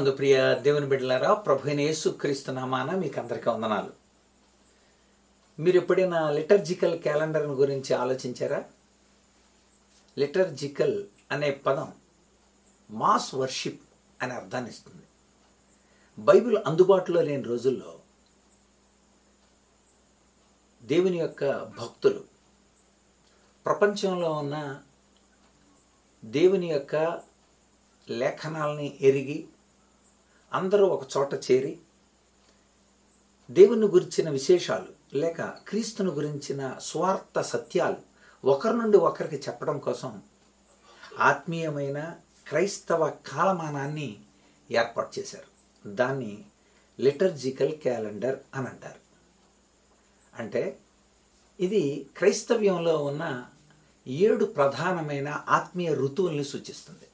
క్రీస్తునందు ప్రియ దేవుని బిడ్డలారా ప్రభుని యేసు క్రీస్తు నామాన మీకు అందరికీ వందనాలు. మీరు ఎప్పుడైనా లిటర్జికల్ క్యాలెండర్ గురించి ఆలోచించారా? లిటర్జికల్ అనే పదం మాస్ వర్షిప్ అనే అర్థాన్ని ఇస్తుంది. బైబిల్ అందుబాటులో లేని రోజుల్లో దేవుని యొక్క భక్తులు ప్రపంచంలో ఉన్న దేవుని యొక్క లేఖనాలని ఎరిగి అందరూ ఒక చోట చేరి దేవుని గురించిన విశేషాలు లేక క్రీస్తుని గురించిన స్వార్థ సత్యాలు ఒకరి నుండి ఒకరికి చెప్పడం కోసం ఆత్మీయమైన క్రైస్తవ కాలమానాన్ని ఏర్పాటు చేశారు. దాన్ని లిటర్జికల్ క్యాలెండర్ అని అంటారు. అంటే ఇది క్రైస్తవ్యంలో ఉన్న ఏడు ప్రధానమైన ఆత్మీయ ఋతువుల్ని సూచిస్తుంది.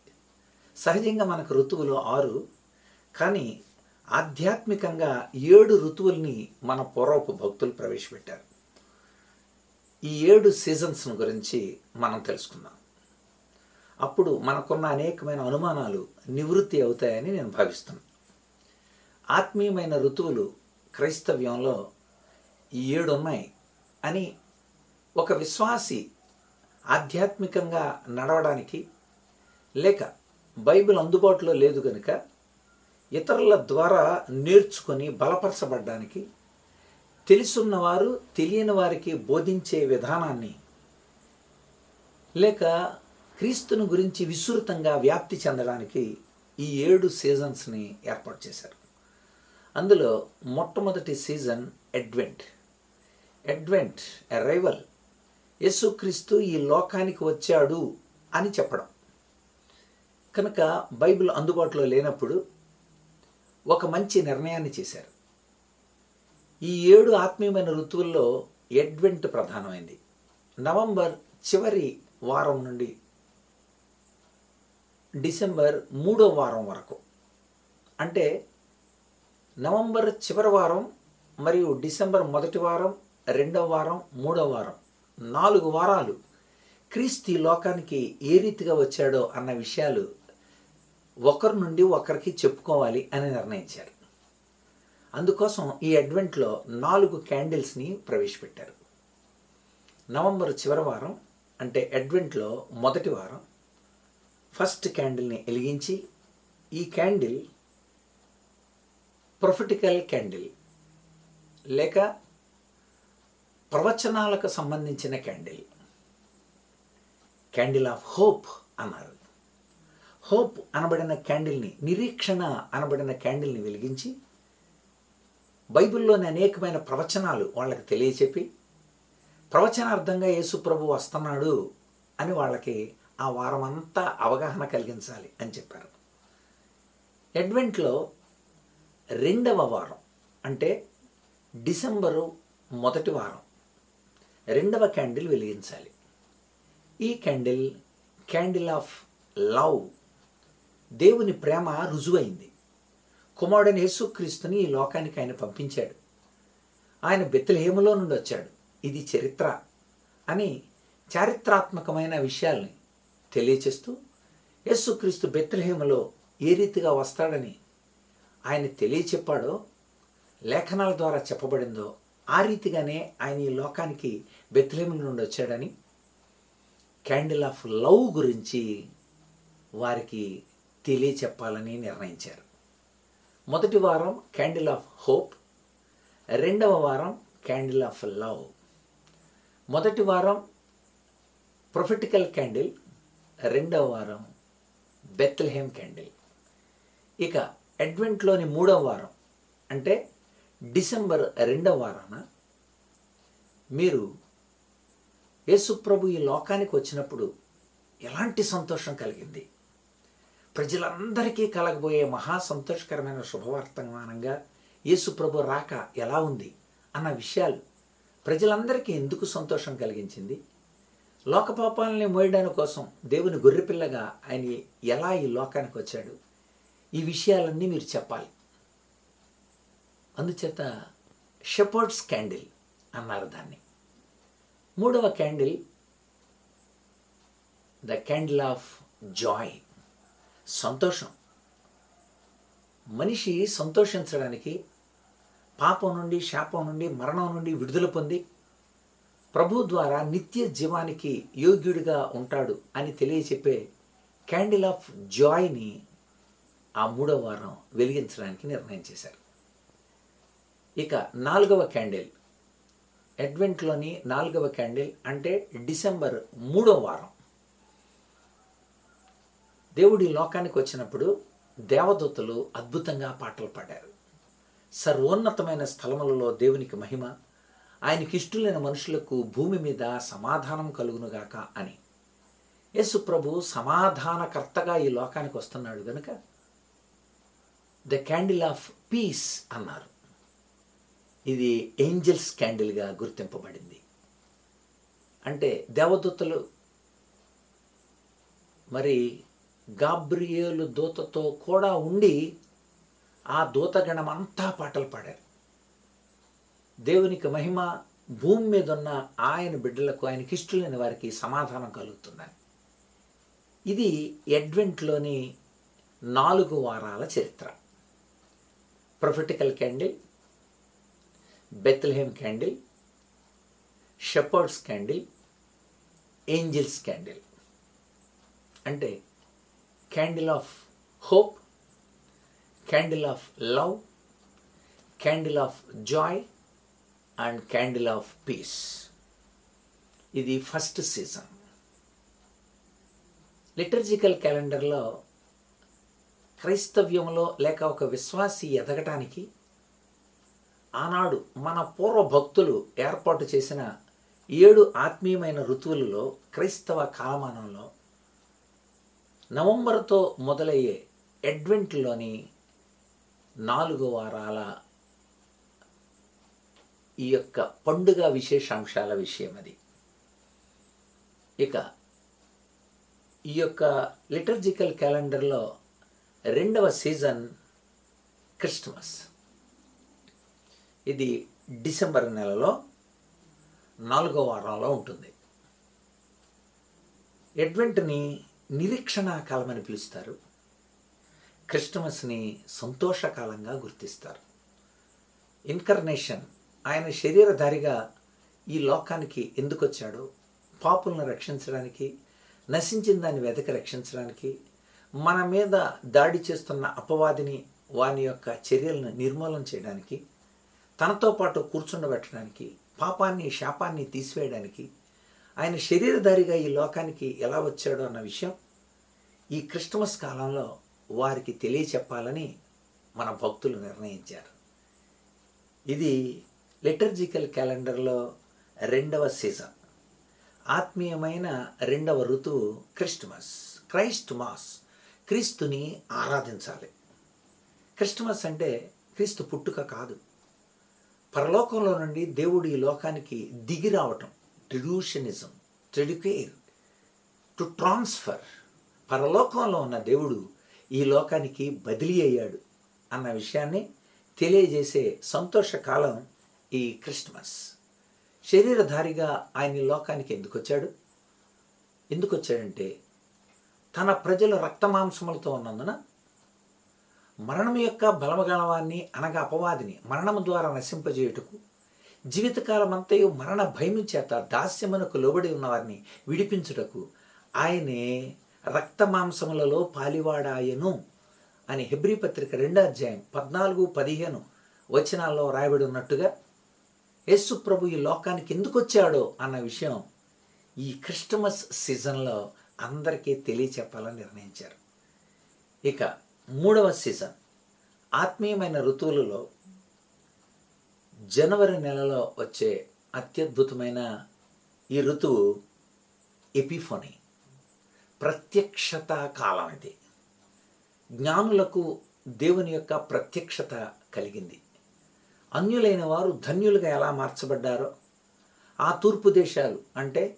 సహజంగా మనకు ఋతువులు ఆరు కానీ ఆధ్యాత్మికంగా ఏడు ఋతువుల్ని మన పూర్వపు భక్తులు ప్రవేశపెట్టారు. ఈ ఏడు సీజన్స్ గురించి మనం తెలుసుకుందాం. అప్పుడు మనకున్న అనేకమైన అనుమానాలు నివృత్తి అవుతాయని నేను భావిస్తున్నాను ఆత్మీయమైన ఋతువులు క్రైస్తవ్యంలో ఈ ఏడు ఉన్నాయి అని ఒక విశ్వాసి ఆధ్యాత్మికంగా నడవడానికి లేక బైబిల్ అందుబాటులో లేదు కనుక ఇతరుల ద్వారా నేర్చుకొని బలపరచబడ్డానికి తెలుసున్నవారు తెలియని వారికి బోధించే విధానాన్ని లేక క్రీస్తుని గురించి విస్తృతంగా వ్యాప్తి చెందడానికి ఈ ఏడు సీజన్స్ని ఏర్పాటు చేశారు. అందులో మొట్టమొదటి సీజన్ అడ్వెంట్. Advent arrival. యేసుక్రీస్తు ఈ లోకానికి వచ్చాడు అని చెప్పడం. కనుక బైబిల్ అందుబాటులో లేనప్పుడు ఒక మంచి నిర్ణయాన్ని చేశారు. ఈ ఏడు ఆత్మీయమైన ఋతువుల్లో ఎడ్వెంట్ ప్రధానమైంది. నవంబర్ చివరి వారం నుండి డిసెంబర్ మూడో వారం వరకు. అంటే నవంబర్ చివరి వారం మరియు డిసెంబర్ మొదటి వారం రెండవ వారం మూడవ వారం. నాలుగు వారాలు క్రీస్తు లోకానికి ఏ రీతిగా వచ్చాడో అన్న విషయాలు ఒకరి నుండి ఒకరికి చెప్పుకోవాలి అని నిర్ణయించారు. అందుకోసం ఈ అడ్వెంట్లో నాలుగు క్యాండిల్స్ని ప్రవేశపెట్టారు. నవంబర్ చివరి వారం అంటే అడ్వెంట్లో మొదటి వారం ఫస్ట్ క్యాండిల్ని వెలిగించి ఈ క్యాండిల్ ప్రొఫిటికల్ క్యాండిల్ లేక ప్రవచనాలకు సంబంధించిన క్యాండిల్ క్యాండిల్ ఆఫ్ హోప్ అన్నారు. హోప్ అనబడిన క్యాండిల్ని నిరీక్షణ అనబడిన క్యాండిల్ని వెలిగించి బైబిల్లోని అనేకమైన ప్రవచనాలు వాళ్ళకి తెలియచెప్పి ప్రవచనార్థంగా యేసుప్రభు వస్తున్నాడు అని వాళ్ళకి ఆ వారమంతా అవగాహన కలిగించాలి అని చెప్పారు. అడ్వెంట్లో రెండవ వారం అంటే డిసెంబరు మొదటి వారం రెండవ క్యాండిల్ వెలిగించాలి. ఈ క్యాండిల్ క్యాండిల్ ఆఫ్ లవ్ దేవుని ప్రేమ రుజువైంది. కుమారుడైన యేసుక్రీస్తుని ఈ లోకానికి ఆయన పంపించాడు. ఆయన బెత్తలహేములో నుండి వచ్చాడు. ఇది చరిత్ర అని చారిత్రాత్మకమైన విషయాల్ని తెలియచేస్తూ యేసుక్రీస్తు బెత్తలహేములో ఏ రీతిగా వస్తాడని ఆయన తెలియచెప్పాడో లేఖనాల ద్వారా చెప్పబడిందో ఆ రీతిగానే ఆయన ఈ లోకానికి బెత్లహేముల నుండి వచ్చాడని క్యాండిల్ ఆఫ్ లవ్ గురించి వారికి తెలియచెప్పాలని నిర్ణయించారు. మొదటి వారం క్యాండిల్ ఆఫ్ హోప్ రెండవ వారం క్యాండిల్ ఆఫ్ లవ్ మొదటి వారం ప్రొఫెటికల్ క్యాండిల్ రెండవ వారం బెత్లహేమ్ క్యాండిల్ ఇక అడ్వెంట్లోని మూడవ వారం అంటే డిసెంబర్ రెండవ వారాన మీరు యేసుప్రభు ఈ లోకానికి వచ్చినప్పుడు ఎలాంటి సంతోషం కలిగింది? ప్రజలందరికీ కలగబోయే మహా సంతోషకరమైన శుభవర్తమానంగా యేసుప్రభు రాక ఎలా ఉంది అన్న విషయాలు ప్రజలందరికీ ఎందుకు సంతోషం కలిగించింది? లోకపాపాలని మోయడాని కోసం దేవుని గొర్రెపిల్లగా ఆయన ఎలా ఈ లోకానికి వచ్చాడు? ఈ విషయాలన్నీ మీరు చెప్పాలి. అందుచేత షెపర్డ్స్ క్యాండిల్ అన్నారు దాన్ని. మూడవ candle the candle of joy. సంతోషం. మనిషి సంతోషించడానికి పాపం నుండి శాపం నుండి మరణం నుండి విడుదల పొంది ప్రభు ద్వారా నిత్య జీవానికి యోగ్యుడిగా ఉంటాడు అని తెలియచెప్పే క్యాండిల్ ఆఫ్ జాయ్ని ఆ మూడవ వారం వెలిగించడానికి నిర్ణయం చేశారు. ఇక నాలుగవ క్యాండిల్. అడ్వెంట్లోని నాలుగవ క్యాండిల్ అంటే డిసెంబర్ మూడవ వారం. దేవుడు ఈ లోకానికి వచ్చినప్పుడు దేవదూతలు అద్భుతంగా పాటలు పాడారు. సర్వోన్నతమైన స్థలములలో దేవునికి మహిమ ఆయనకి ఇష్టలైన మనుషులకు భూమి మీద సమాధానం కలుగునుగాక అని. యేసు ప్రభు సమాధానకర్తగా ఈ లోకానికి వస్తున్నాడు గనుక ద క్యాండిల్ ఆఫ్ పీస్ అన్నారు. ఇది ఏంజల్స్ క్యాండిల్గా గుర్తింపబడింది. అంటే దేవదూతలు మరి గాబ్రియేలు దూతతో కూడా ఉండి ఆ దూతగణం అంతా పాటలు పాడారు. దేవునికి మహిమ భూమి మీద ఉన్న ఆయన బిడ్డలకు ఆయనకి ఇష్టలైన వారికి సమాధానం కలుగుతుందని. ఇది ఎడ్వెంట్లోని నాలుగు వారాల చరిత్ర. Prophetical candle Bethlehem candle shepherds candle angels candle. అంటే candle of hope candle of love candle of joy and candle of peace ఇది ఫస్ట్ సీజన్ లిటర్జికల్ క్యాలెండర్లో క్రైస్తవ్యంలో లేక ఒక విశ్వాసి ఎదగటానికి ఆనాడు మన పూర్వ భక్తులు ఏర్పాటు చేసిన ఏడు ఆత్మీయమైన ఋతువులలో క్రైస్తవ కాలమానంలో నవంబర్తో మొదలయ్యే అడ్వెంట్లోని నాలుగు వారాల ఈ యొక్క పండుగ విశేషాంశాల విషయం అది. ఇక ఈ యొక్క లిటర్జికల్ క్యాలెండర్లో రెండవ సీజన్ క్రిస్మస్. ఇది డిసెంబర్ నెలలో నాలుగో వారంలో ఉంటుంది. అడ్వెంట్ని నిరీక్షణా కాలం అని పిలుస్తారు. క్రిస్టమస్ని సంతోషకాలంగా గుర్తిస్తారు. ఇన్కర్నేషన్ ఆయన శరీరధారిగా ఈ లోకానికి ఎందుకు వచ్చాడో పాపులను రక్షించడానికి నశించిన దాన్ని వెతక రక్షించడానికి మన మీద దాడి చేస్తున్న అపవాదిని వాని యొక్క చర్యలను నిర్మూలన చేయడానికి తనతో పాటు కూర్చుండబెట్టడానికి పాపాన్ని శాపాన్ని తీసివేయడానికి ఆయన శరీరధారిగా ఈ లోకానికి ఎలా వచ్చాడో అన్న విషయం ఈ క్రిస్టమస్ కాలంలో వారికి తెలియచెప్పాలని మన భక్తులు నిర్ణయించారు. ఇది లిటర్జికల్ క్యాలెండర్లో రెండవ సీజన్. ఆత్మీయమైన రెండవ ఋతువు క్రిస్టమస్ క్రైస్ట్ మాస్. క్రీస్తుని ఆరాధించాలి. క్రిస్టమస్ అంటే క్రీస్తు పుట్టుక కాదు. పరలోకంలో నుండి దేవుడు ఈ లోకానికి దిగి రావటం ట్రెడ్యూషనిజం ట్రెడ్యుకేర్ టు ట్రాన్స్ఫర్ పరలోకంలో ఉన్న దేవుడు ఈ లోకానికి బదిలీ అయ్యాడు అన్న విషయాన్ని తెలియజేసే సంతోషకాలం ఈ క్రిస్మస్. శరీరధారిగా ఆయన ఈ లోకానికి ఎందుకు వచ్చాడు? ఎందుకు వచ్చాడంటే తన ప్రజలు రక్తమాంసములతో ఉన్నందున మరణం యొక్క బలమగలవాన్ని అనగా అపవాదిని మరణం ద్వారా నశింపజేయుటకు జీవితకాలమంతయు మరణ భయం చేత దాస్యమునకు లోబడి ఉన్నవారిని విడిపించుటకు ఆయనే రక్తమాంసములలో పాలివాడాయను అని హెబ్రి పత్రిక రెండో అధ్యాయం పద్నాలుగు పదిహేను వచనాల్లో రాయబడి ఉన్నట్టుగా యేసు ప్రభు ఈ లోకానికి ఎందుకు వచ్చాడో అన్న విషయం ఈ క్రిస్టమస్ సీజన్లో అందరికీ తెలియచెప్పాలని నిర్ణయించారు. ఇక మూడవ సీజన్. ఆత్మీయమైన ఋతువులలో జనవరి నెలలో వచ్చే అత్యద్భుతమైన ఈ ఋతువు ఎపిఫోనీ. ప్రత్యక్షత కాలం ఇది. జ్ఞానులకు దేవుని యొక్క ప్రత్యక్షత కలిగింది. అన్యులైన వారు ధన్యులుగా ఎలా మార్చబడ్డారో ఆ తూర్పు దేశాలు అంటే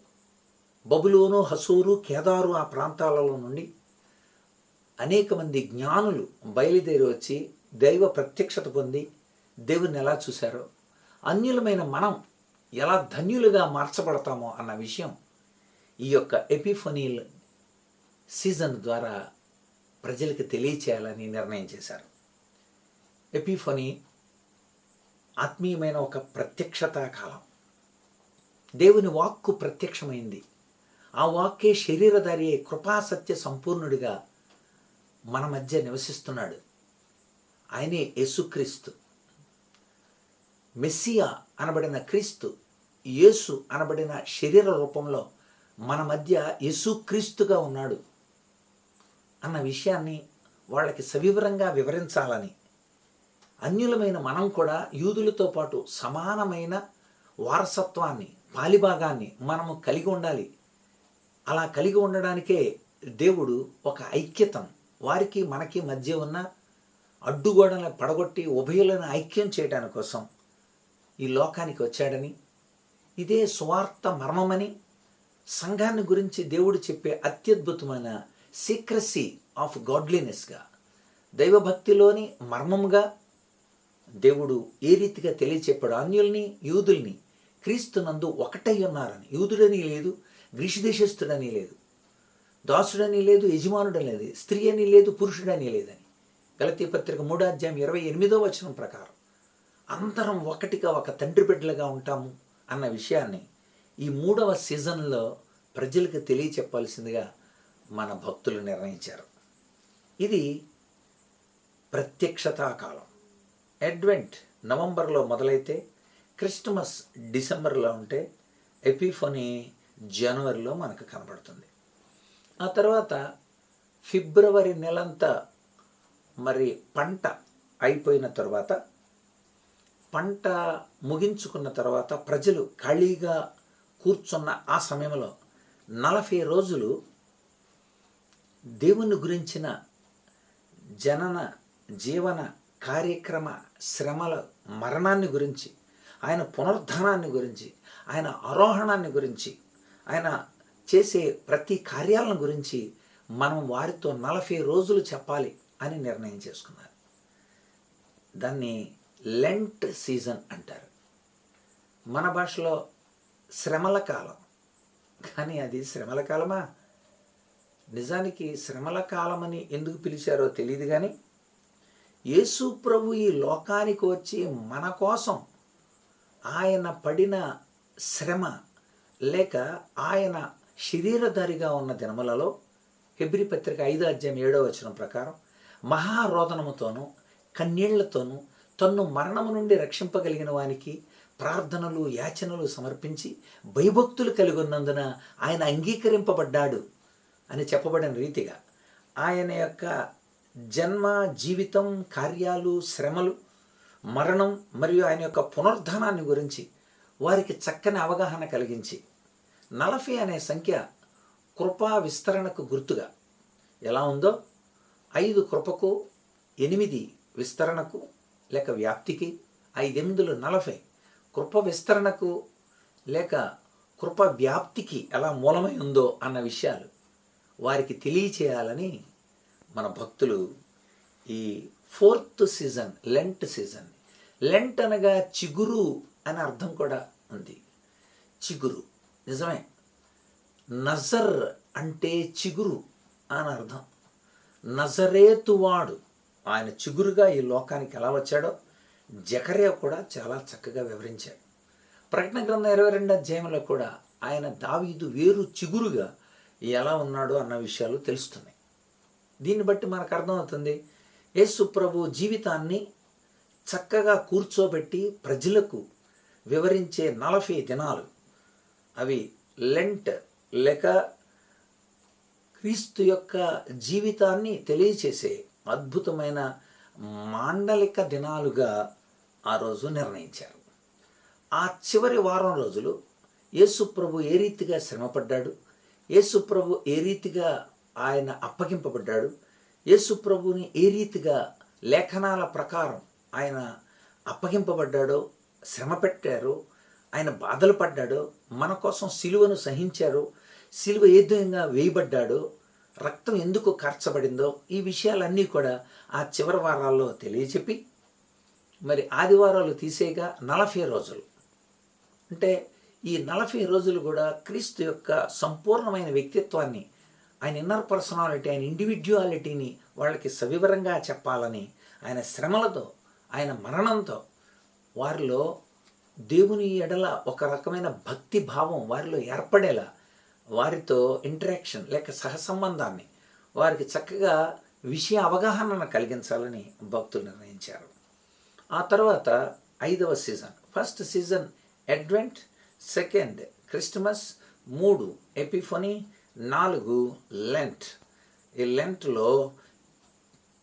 బబులోను హసూరు కేదారు ఆ ప్రాంతాలలో నుండి అనేక మంది జ్ఞానులు బయలుదేరి వచ్చి దైవ ప్రత్యక్షత పొంది దేవుని ఎలా చూశారో అన్యులమైన మనం ఎలా ధన్యులుగా మార్చబడతామో అన్న విషయం ఈ యొక్క ఎపిఫనీల్ సీజన్ ద్వారా ప్రజలకు తెలియచేయాలని నిర్ణయం చేశారు. ఎపిఫనీ ఆత్మీయమైన ఒక ప్రత్యక్షతా కాలం. దేవుని వాక్కు ప్రత్యక్షమైంది. ఆ వాక్కే శరీరధారి కృపాసత్య సంపూర్ణుడిగా మన మధ్య నివసిస్తున్నాడు. ఆయనే యేసుక్రీస్తు. మెస్సియా అనబడిన క్రీస్తు యేసు అనబడిన శరీర రూపంలో మన మధ్య యేసు క్రీస్తుగా ఉన్నాడు అన్న విషయాన్ని వాళ్ళకి సవివరంగా వివరించాలని. అన్యులమైన మనం కూడా యూదులతో పాటు సమానమైన వారసత్వాన్ని పాలిభాగాన్ని మనము కలిగి ఉండాలి. అలా కలిగి ఉండడానికే దేవుడు ఒక ఐక్యతం. వారికి మనకి మధ్య ఉన్న అడ్డుగోడలను పడగొట్టి ఉభయులను ఐక్యం చేయడానికి కోసం ఈ లోకానికి వచ్చాడని ఇదే స్వార్థ మర్మమని సంఘాన్ని గురించి దేవుడు చెప్పే అత్యద్భుతమైన సీక్రసీ ఆఫ్ గాడ్లీనెస్గా దైవభక్తిలోని మర్మముగా దేవుడు ఏ రీతిగా తెలియచెప్పాడు? అన్యుల్ని యూదుల్ని క్రీస్తునందు ఒకటై ఉన్నారని. యూదుడని లేదు గ్రీషు దేశస్థుడని లేదు దాసుడని లేదు యజమానుడని లేదు స్త్రీ అని లేదు పురుషుడని లేదని. గలతీ పత్రిక మూడాధ్యాయం ఇరవై ఎనిమిదో వచనం ప్రకారం. అందరం ఒకటిగా ఒక తండ్రి బిడ్డలుగా ఉంటాము అన్న విషయాన్ని ఈ మూడవ సీజన్లో ప్రజలకు తెలియచెప్పాల్సిందిగా మన భక్తులు నిర్ణయించారు. ఇది ప్రత్యక్షతా కాలం. అడ్వెంట్ నవంబర్లో మొదలైతే క్రిస్టమస్ డిసెంబర్లో ఉంటే ఎపిఫోనీ జనవరిలో మనకు కనబడుతుంది. ఆ తర్వాత ఫిబ్రవరి నెలంతా మరి పంట అయిపోయిన తర్వాత పంట ముగించుకున్న తర్వాత ప్రజలు ఖాళీగా కూర్చున్న ఆ సమయంలో నలభై రోజులు దేవుని గురించిన జనన జీవన కార్యక్రమ శ్రమల మరణాన్ని గురించి ఆయన పునరుద్ధానాన్ని గురించి ఆయన ఆరోహణాన్ని గురించి ఆయన చేసే ప్రతి కార్యాలను గురించి మనం వారితో నలభై రోజులు చెప్పాలి అని నిర్ణయం చేసుకున్నారు. దాన్ని లెంట్ సీజన్ అంటారు. మన భాషలో శ్రమల కాలం. కానీ అది శ్రమల కాలమా? నిజానికి శ్రమల కాలమని ఎందుకు పిలిచారో తెలియదు కానీ యేసు ప్రభు ఈ లోకానికి వచ్చి మన కోసం ఆయన పడిన శ్రమ లేక ఆయన శరీరధారిగా ఉన్న దినములలో హెబ్రి పత్రిక ఐదో అధ్యాయం ఏడో వచనం ప్రకారం మహారోదనముతోనూ కన్నీళ్ళతోనూ తన్ను మరణము నుండి రక్షింపగలిగిన వానికి ప్రార్థనలు యాచనలు సమర్పించి భయభక్తులు కలిగి ఉన్నందున ఆయన అంగీకరింపబడ్డాడు అని చెప్పబడిన రీతిగా ఆయన యొక్క జన్మ జీవితం కార్యాలు శ్రమలు మరణం మరియు ఆయన యొక్క పునరుద్ధానాన్ని గురించి వారికి చక్కని అవగాహన కలిగించి నలభై అనే సంఖ్య కృపా విస్తరణకు గుర్తుగా ఎలా ఉందో? ఐదు కృపకు ఎనిమిది విస్తరణకు లేక వ్యాప్తికి ఐదెనిమిదిలు నలభై. కృప విస్తరణకు లేక కృప వ్యాప్తికి ఎలా మూలమై ఉందో అన్న విషయాలు వారికి తెలియచేయాలని మన భక్తులు ఈ fourth season Lent season. Lent అనగా చిగురు అని అర్థం కూడా ఉంది. చిగురు నిజమే. నజర్ అంటే చిగురు అని అర్థం. నజరేతువాడు ఆయన చిగురుగా ఈ లోకానికి ఎలా వచ్చాడో జకర్య కూడా చాలా చక్కగా వివరించాడు. ప్రకటన గ్రంథం ఇరవై రెండు అధ్యాయంలో కూడా ఆయన దావీదు వేరు చిగురుగా ఎలా ఉన్నాడో అన్న విషయాలు తెలుస్తున్నాయి. దీన్ని బట్టి మనకు అర్థమవుతుంది యేసు ప్రభు జీవితాన్ని చక్కగా కూర్చోబెట్టి ప్రజలకు వివరించే నలభై దినాలు. అవి లెంట్ లేక క్రీస్తు యొక్క జీవితాన్ని తెలియచేసే అద్భుతమైన మాండలిక దినాలుగా ఆ రోజు నిర్ణయించారు. ఆ చివరి వారం రోజులు యేసుప్రభు ఏ రీతిగా శ్రమపడ్డాడు యేసుప్రభు ఏ రీతిగా ఆయన అప్పగింపబడ్డాడు యేసుప్రభుని ఏ రీతిగా లేఖనాల ప్రకారం ఆయన అప్పగింపబడ్డాడో శ్రమ పెట్టారో ఆయన బాధలు పడ్డాడో మన కోసం సిలువను సహించారో సిలువ ఏ విధంగా వేయబడ్డాడో రక్తం ఎందుకు కార్చబడిందో ఈ విషయాలన్నీ కూడా ఆ చివరి వారాల్లో తెలియచెప్పి మరి ఆదివారాలు తీసేగా నలభై రోజులు. అంటే ఈ నలభై రోజులు కూడా క్రీస్తు యొక్క సంపూర్ణమైన వ్యక్తిత్వాన్ని ఆయన ఇన్నర్ పర్సనాలిటీ ఆయన ఇండివిజువాలిటీని వాళ్ళకి సవివరంగా చెప్పాలని ఆయన శ్రమలతో ఆయన మరణంతో వారిలో దేవుని ఎడల ఒక రకమైన భక్తి భావం వారిలో ఏర్పడేలా వారితో ఇంటరాక్షన్ లేక సహసంబంధాన్ని వారికి చక్కగా విషయ అవగాహనను కలిగించాలని భక్తులు నిర్ణయించారు. ఆ తర్వాత ఐదవ season first season Advent second Christmas మూడు ఎపిఫోనీ నాలుగు లెంట్ ఈ లెంట్లో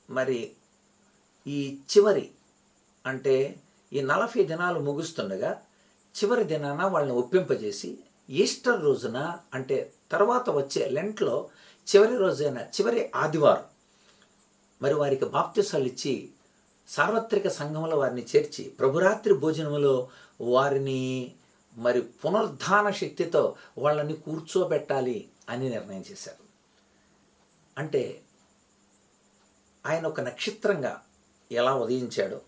మరి ఈ చివరి అంటే ఈ నలభై దినాలు ముగుస్తుండగా చివరి దినాన వాళ్ళని ఒప్పింపజేసి ఈస్టర్ రోజున అంటే తర్వాత వచ్చే లెంట్లో చివరి రోజైన చివరి ఆదివారం మరి వారికి బాప్తిసాలు ఇచ్చి సార్వత్రిక సంఘంలో వారిని చేర్చి ప్రభురాత్రి భోజనములో వారిని మరి పునరుద్ధాన శక్తితో వాళ్ళని కూర్చోబెట్టాలి అని నిర్ణయం చేశారు. అంటే ఆయన ఒక నక్షత్రంగా ఎలా ఉదయించాడో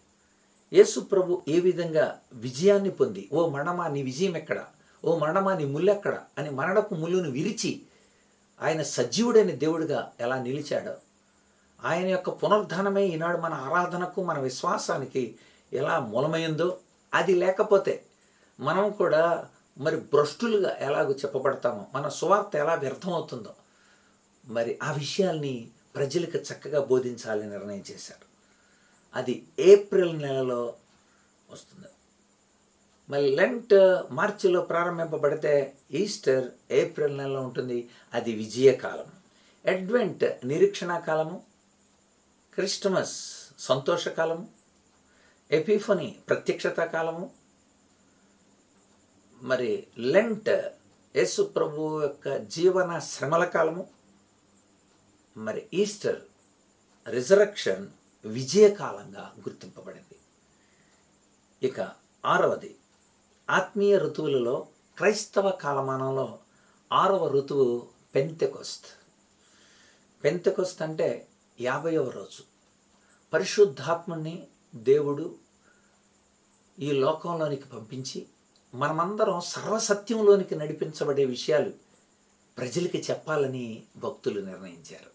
యేసు ప్రభు ఏ విధంగా విజయాన్ని పొంది ఓ మరణమా నీ విజయం ఎక్కడ? ఓ మరణమా నీ ముల్లెక్కడ? అని మరణపు ముళ్ళును విరిచి ఆయన సజీవుడైన దేవుడిగా ఎలా నిలిచాడో ఆయన యొక్క పునరుద్ధానమే ఈనాడు మన ఆరాధనకు మన విశ్వాసానికి ఎలా మూలమైందో అది లేకపోతే మనం కూడా మరి భ్రష్టులుగా ఎలాగో చెప్పబడతామో మన సువార్త ఎలా వ్యర్థమవుతుందో మరి ఆ విషయాల్ని ప్రజలకు చక్కగా బోధించాలని నిర్ణయం చేశారు. అది ఏప్రిల్ నెలలో వస్తుంది. మరి లెంట్ మార్చిలో ప్రారంభింపబడితే ఈస్టర్ ఏప్రిల్ నెలలో ఉంటుంది. అది విజయకాలం అడ్వెంట్ నిరీక్షణ కాలము. క్రిస్టమస్ సంతోషకాలము ఎపిఫనీ ప్రత్యక్షత కాలము. మరి లెంట్ యేసు ప్రభు యొక్క జీవన శ్రమల కాలము. మరి ఈస్టర్ రిజరక్షన్ విజయకాలంగా గుర్తింపబడింది. ఇక ఆరవది. ఆత్మీయ ఋతువులలో క్రైస్తవ కాలమానంలో ఆరవ ఋతువు పెంతెకొస్త్. పెంతెకొస్త్ అంటే యాభైవ రోజు. పరిశుద్ధాత్మని దేవుడు ఈ లోకంలోనికి పంపించి మనమందరం సర్వసత్యంలోనికి నడిపించబడే విషయాలు ప్రజలకి చెప్పాలని భక్తులు నిర్ణయించారు.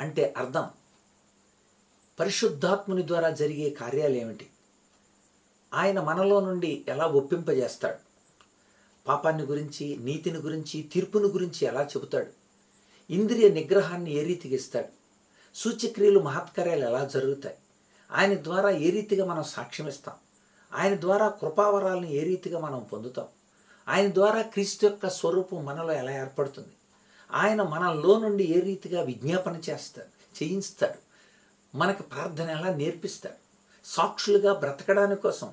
అంటే అర్థం పరిశుద్ధాత్ముని ద్వారా జరిగే కార్యాలు ఏమిటి? ఆయన మనలో నుండి ఎలా ఒప్పింపజేస్తాడు? పాపాన్ని గురించి నీతిని గురించి తీర్పుని గురించి ఎలా చెబుతాడు? ఇంద్రియ నిగ్రహాన్ని ఏ రీతిగా ఇస్తాడు? సూచ్యక్రియలు మహత్కార్యాలు ఎలా జరుగుతాయి? ఆయన ద్వారా ఏ రీతిగా మనం సాక్ష్యమిస్తాం ఆయన ద్వారా కృపావరాలను ఏ రీతిగా మనం పొందుతాం? ఆయన ద్వారా క్రీస్తు యొక్క స్వరూపం మనలో ఎలా ఏర్పడుతుంది? ఆయన మనలో నుండి ఏ రీతిగా విజ్ఞాపన చేస్తాడు? చేయిస్తాడు? మనకు ప్రార్థన ఎలా నేర్పిస్తాడు? సాక్షులుగా బ్రతకడానికి కోసం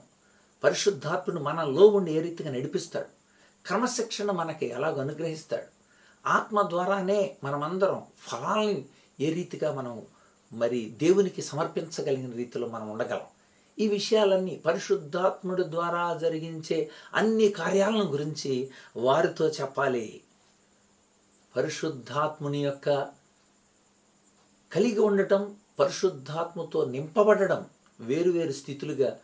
పరిశుద్ధాత్ముడు మనలో ఉండి ఏ రీతిగా నడిపిస్తాడు? క్రమశిక్షణ మనకి ఎలాగ అనుగ్రహిస్తాడు? ఆత్మ ద్వారానే మనమందరం ఫలాల్ని ఏ రీతిగా మనం మరి దేవునికి సమర్పించగలిగిన రీతిలో మనం ఉండగలం. ఈ విషయాలన్నీ పరిశుద్ధాత్ముడి ద్వారా జరిగించే అన్ని కార్యాలను గురించి వారితో చెప్పాలి. పరిశుద్ధాత్ముని యొక్క కలిగి ఉండటం పరిశుద్ధాత్మతో నింపబడడం వేరువేరు స్థితులుగా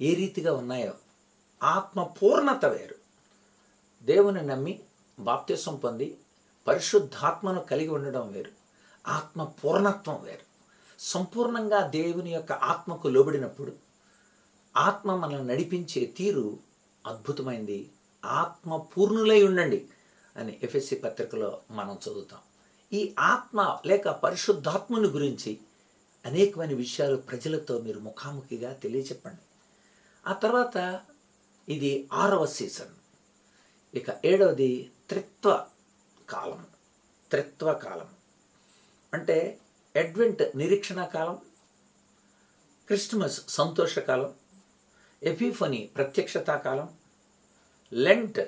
ఏ రీతిగా ఉన్నాయో ఆత్మ పూర్ణత వేరు. దేవుని నమ్మి బాప్త్యసం పొంది పరిశుద్ధాత్మను కలిగి ఉండడం వేరు. ఆత్మ పూర్ణత్వం వేరు. సంపూర్ణంగా దేవుని యొక్క ఆత్మకు లోబడినప్పుడు ఆత్మ మనల్ని నడిపించే తీరు అద్భుతమైంది. ఆత్మ పూర్ణులై ఉండండి అని ఎఫ్ఎస్సి పత్రికలో మనం చదువుతాం. ఈ ఆత్మ లేక పరిశుద్ధాత్మని గురించి అనేకమైన విషయాలు ప్రజలతో మీరు ముఖాముఖిగా తెలియచెప్పండి. ఆ తర్వాత ఇది ఆరవ సీజన్. ఇక ఏడవది త్రిత్వ కాలం. త్రిత్వ కాలం. అంటే అడ్వెంట్ నిరీక్షణ కాలం క్రిస్టమస్ సంతోషకాలం ఎపిఫనీ ప్రత్యక్షతా కాలం లెంట్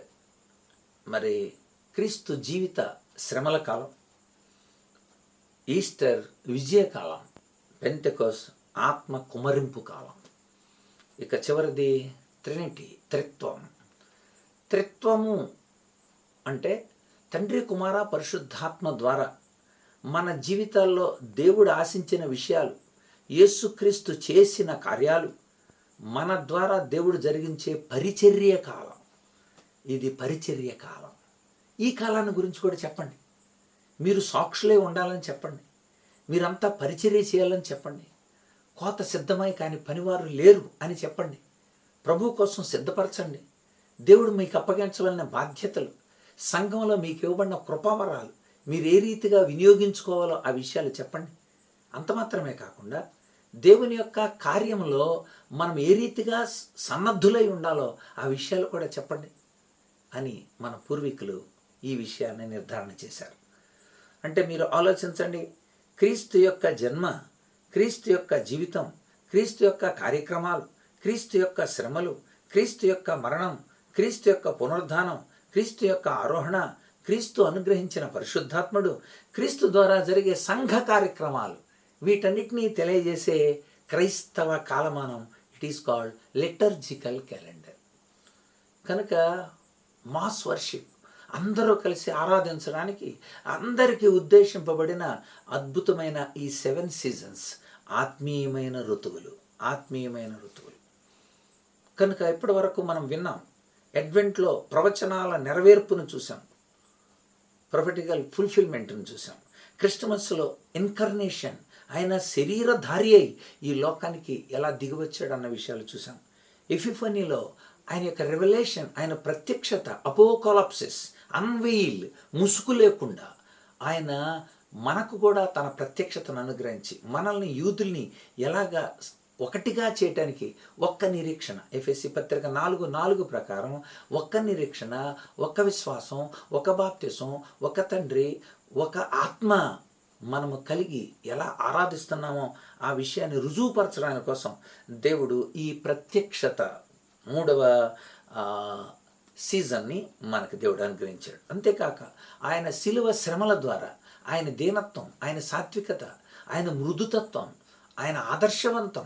మరి క్రీస్తు జీవిత శ్రమల కాలం ఈస్టర్ విజయకాలం పెంటెకోస్ ఆత్మ కుమరింపు కాలం. ఇక చివరిది త్రినిటీ త్రిత్వం. త్రిత్వము అంటే తండ్రి కుమార పరిశుద్ధాత్మ ద్వారా మన జీవితాల్లో దేవుడు ఆశించిన విషయాలు యేసుక్రీస్తు చేసిన కార్యాలు మన ద్వారా దేవుడు జరిగించే పరిచర్య కాలం. ఇది పరిచర్య కాలం. ఈ కాలాన్ని గురించి కూడా చెప్పండి. మీరు సాక్షులే ఉండాలని చెప్పండి. మీరంతా పరిచర్య చేయాలని చెప్పండి. కోత సిద్ధమై కానీ పనివారు లేరు అని చెప్పండి. ప్రభు కోసం సిద్ధపరచండి. దేవుడు మీకు అప్పగించవలసిన బాధ్యతలు సంఘంలో మీకు ఇవ్వబడిన కృపావరాలు మీరు ఏ రీతిగా వినియోగించుకోవాలో ఆ విషయాలు చెప్పండి. అంత మాత్రమే కాకుండా దేవుని యొక్క కార్యంలో మనం ఏ రీతిగా సన్నద్ధులై ఉండాలో ఆ విషయాలు కూడా చెప్పండి అని మన పూర్వీకులు ఈ విషయాన్ని నిర్ధారణ చేశారు. అంటే మీరు ఆలోచించండి క్రీస్తు యొక్క జన్మ క్రీస్తు యొక్క జీవితం క్రీస్తు యొక్క కార్యక్రమాలు క్రీస్తు యొక్క శ్రమలు క్రీస్తు యొక్క మరణం క్రీస్తు యొక్క పునరుద్ధానం క్రీస్తు యొక్క ఆరోహణ క్రీస్తు అనుగ్రహించిన పరిశుద్ధాత్ముడు క్రీస్తు ద్వారా జరిగే సంఘ కార్యక్రమాలు వీటన్నిటినీ తెలియజేసే క్రైస్తవ కాలమానం it is called liturgical calendar కనుక మాస్ వర్షిప్ అందరూ కలిసి ఆరాధించడానికి అందరికీ ఉద్దేశింపబడిన అద్భుతమైన ఈ సెవెన్ సీజన్స్ ఆత్మీయమైన ఋతువులు ఆత్మీయమైన ఋతువులు. కనుక ఇప్పటి వరకు మనం విన్నాం అడ్వెంట్లో ప్రవచనాల నెరవేర్పును చూసాం ప్రొఫెటికల్ ఫుల్ఫిల్మెంట్ను చూసాం క్రిస్టమస్లో ఇన్కర్నేషన్ ఆయన శరీరధారి అయి ఈ లోకానికి ఎలా దిగివచ్చాడు అన్న విషయాలు చూసాం ఎఫిఫనీలో ఆయన యొక్క రెవల్యూషన్ ఆయన ప్రత్యక్షత అపోకాలప్సిస్ అన్వెయిల్ ముసుగు లేకుండా ఆయన మనకు కూడా తన ప్రత్యక్షతను అనుగ్రహించి మనల్ని యూదుల్ని ఎలాగా ఒకటిగా చేయటానికి ఒక్క నిరీక్షణ ఎఫ్ఎస్సి పత్రిక నాలుగు నాలుగు ప్రకారం ఒక్క నిరీక్షణ ఒక్క విశ్వాసం ఒక బాప్త్యసం ఒక తండ్రి ఒక ఆత్మ మనము కలిగి ఎలా ఆరాధిస్తున్నామో ఆ విషయాన్ని రుజువుపరచడానికి కోసం దేవుడు ఈ ప్రత్యక్షత మూడవ సీజన్ని మనకు దేవుడు అనుగ్రహించాడు. అంతేకాక ఆయన శిలువ శ్రమల ద్వారా ఆయన దీనత్వం ఆయన సాత్వికత ఆయన మృదుతత్వం ఆయన ఆదర్శవంతం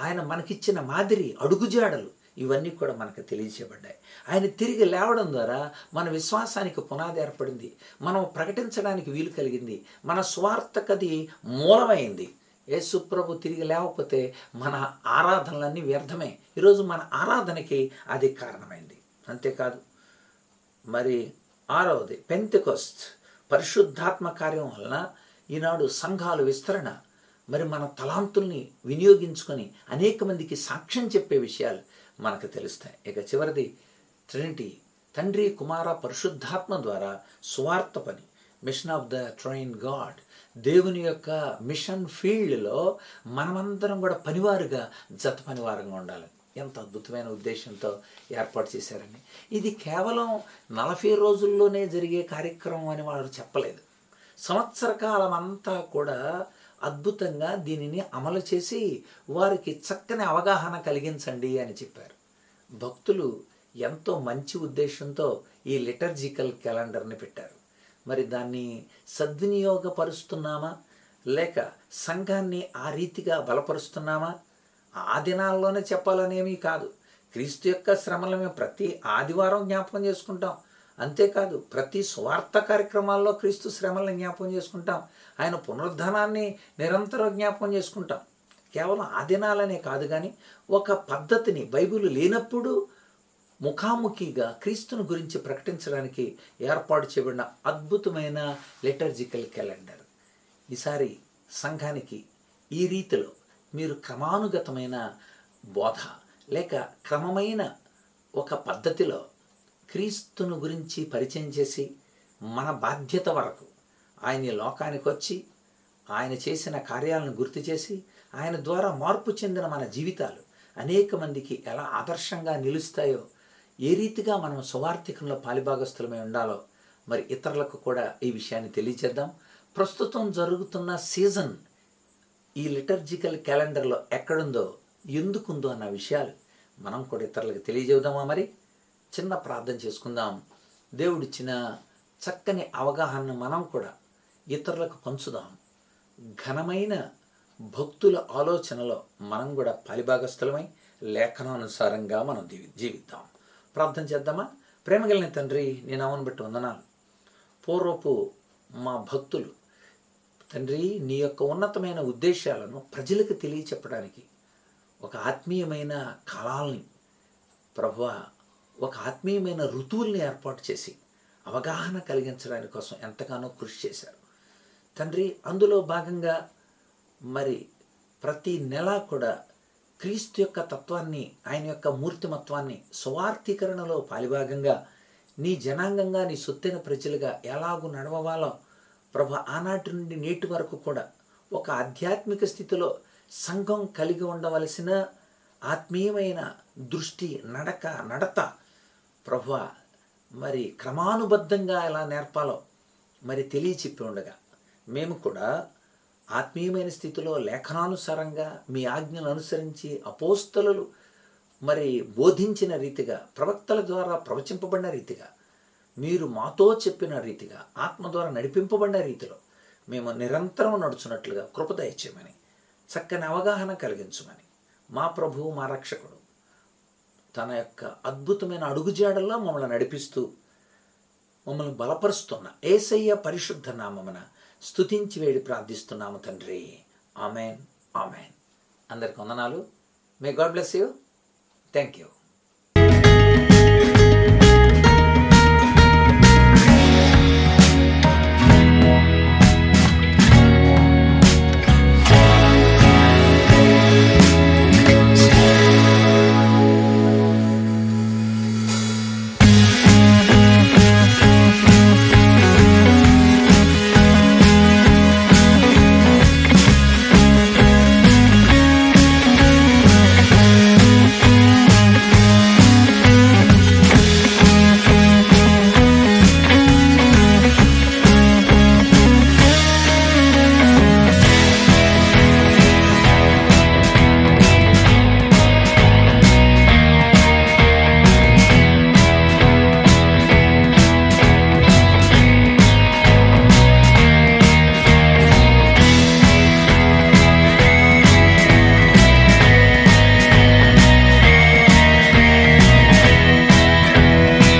ఆయన మనకిచ్చిన మాదిరి అడుగుజాడలు ఇవన్నీ కూడా మనకు తెలియచేయబడ్డాయి ఆయన తిరిగి లేవడం ద్వారా మన విశ్వాసానికి పునాది ఏర్పడింది. మనం ప్రకటించడానికి వీలు కలిగింది. మన స్వార్థకది మూలమైంది. యేసుప్రభు తిరిగి లేకపోతే మన ఆరాధనలన్నీ వ్యర్థమే. ఈరోజు మన ఆరాధనకి అది కారణమైంది. అంతేకాదు. మరి ఆరవది పెంతికొస్ట్ పరిశుద్ధాత్మ కార్యం వలన ఈనాడు సంఘాలు విస్తరణ. మరి మన తలాంతుల్ని వినియోగించుకొని అనేక మందికి సాక్ష్యం చెప్పే విషయాలు మనకు తెలుస్తాయి. ఇక చివరిది ట్రినిటీ తండ్రి కుమార పరిశుద్ధాత్మ ద్వారా స్వార్థ పని mission of the triune God. దేవుని యొక్క మిషన్ ఫీల్డ్లో మనమందరం కూడా పనివారుగా జత పనివారంగా ఉండాలి. ఎంత అద్భుతమైన ఉద్దేశంతో ఏర్పాటు చేశారని ఇది కేవలం నలభై రోజుల్లోనే జరిగే కార్యక్రమం అని వారు చెప్పలేదు. సంవత్సర కాలం అంతా కూడా అద్భుతంగా దీనిని అమలు చేసి వారికి చక్కని అవగాహన కలిగించండి అని చెప్పారు. భక్తులు ఎంతో మంచి ఉద్దేశంతో ఈ లిటర్జికల్ క్యాలెండర్ని పెట్టారు. మరి దాన్ని సద్వినియోగపరుస్తున్నామా? లేక సంఘాన్ని ఆ రీతిగా బలపరుస్తున్నామా? ఆ దినాల్లోనే చెప్పాలనేమీ కాదు. క్రీస్తు యొక్క శ్రమలు మేము ప్రతి ఆదివారం జ్ఞాపకం చేసుకుంటాం. అంతేకాదు ప్రతి స్వార్థ కార్యక్రమాల్లో క్రీస్తు శ్రమలను జ్ఞాపకం చేసుకుంటాం. ఆయన పునరుద్ధానాన్ని నిరంతరం జ్ఞాపకం చేసుకుంటాం. కేవలం ఆ దినాలనే కాదు కానీ ఒక పద్ధతిని బైబిల్ లేనప్పుడు ముఖాముఖిగా క్రీస్తుని గురించి ప్రకటించడానికి ఏర్పాటు చేయబడిన అద్భుతమైన లిటర్జికల్ క్యాలెండర్. ఈసారి సంఘానికి ఈ రీతిలో మీరు క్రమానుగతమైన బోధ లేక క్రమమైన ఒక పద్ధతిలో క్రీస్తును గురించి పరిచయం చేసి మన బాధ్యత వరకు ఆయన లోకానికి వచ్చి ఆయన చేసిన కార్యాలను గుర్తు చేసి ఆయన ద్వారా మార్పు చెందిన మన జీవితాలు అనేక మందికి ఎలా ఆదర్శంగా నిలుస్తాయో ఏ రీతిగా మనం సువార్థికంలో పాలిభాగస్థులమై ఉండాలో మరి ఇతరులకు కూడా ఈ విషయాన్ని తెలియజేద్దాం ప్రస్తుతం జరుగుతున్న సీజన్ ఈ లిటర్జికల్ క్యాలెండర్లో ఎక్కడుందో ఎందుకుందో అన్న విషయాలు మనం కూడా ఇతరులకు తెలియజేద్దామా మరి? చిన్న ప్రార్థన చేసుకుందాం. దేవుడిచ్చిన చక్కని అవగాహనను మనం కూడా ఇతరులకు పంచుదాం. ఘనమైన భక్తుల ఆలోచనలో మనం కూడా పాలిభాగస్థలమై లేఖనానుసారంగా మనం జీవి జీవిద్దాం. ప్రార్థన చేద్దామా? ప్రేమగలిగిన తండ్రి నేను అవను బట్టి వందనాలు. పూర్వపు మా భక్తులు తండ్రి నీ యొక్క ఉన్నతమైన ఉద్దేశాలను ప్రజలకు తెలియచెప్పడానికి ఒక ఆత్మీయమైన కాలాల్ని ప్రభు ఒక ఆత్మీయమైన ఋతువుల్ని ఏర్పాటు చేసి అవగాహన కలిగించడానికి కోసం ఎంతగానో కృషి చేశారు. తండ్రి అందులో భాగంగా మరి ప్రతి నెల కూడా క్రీస్తు యొక్క తత్వాన్ని ఆయన యొక్క మూర్తిమత్వాన్ని సువార్థీకరణలో పాలిభాగంగా నీ జనాంగంగా నీ సొత్తైన ప్రజలుగా ఎలాగూ నడవాలో ప్రభు ఆనాటి నుండి నేటి వరకు కూడా ఒక ఆధ్యాత్మిక స్థితిలో సంఘం కలిగి ఉండవలసిన ఆత్మీయమైన దృష్టి నడక నడత ప్రభు మరి క్రమానుబద్ధంగా ఎలా నేర్పాలో మరి తెలియచెప్పి ఉండగా మేము కూడా ఆత్మీయమైన స్థితిలో లేఖనానుసారంగా మీ ఆజ్ఞలు అనుసరించి అపోస్తలు మరి బోధించిన రీతిగా ప్రవక్తల ద్వారా ప్రవచింపబడిన రీతిగా మీరు మాతో చెప్పిన రీతిగా ఆత్మ ద్వారా నడిపింపబడిన రీతిలో మేము నిరంతరం నడుచున్నట్లుగా కృపదయచ్యమని చక్కని అవగాహన కలిగించమని మా ప్రభువు మా రక్షకుడు తన యొక్క అద్భుతమైన అడుగుజాడల్లో మమ్మల్ని నడిపిస్తూ మమ్మల్ని బలపరుస్తున్న ఏసయ్య పరిశుద్ధ నామమున స్థుతించి వేడి ప్రార్థిస్తున్నాము తండ్రి. Amen amen. అందరికి వందనాలు. May God bless you thank you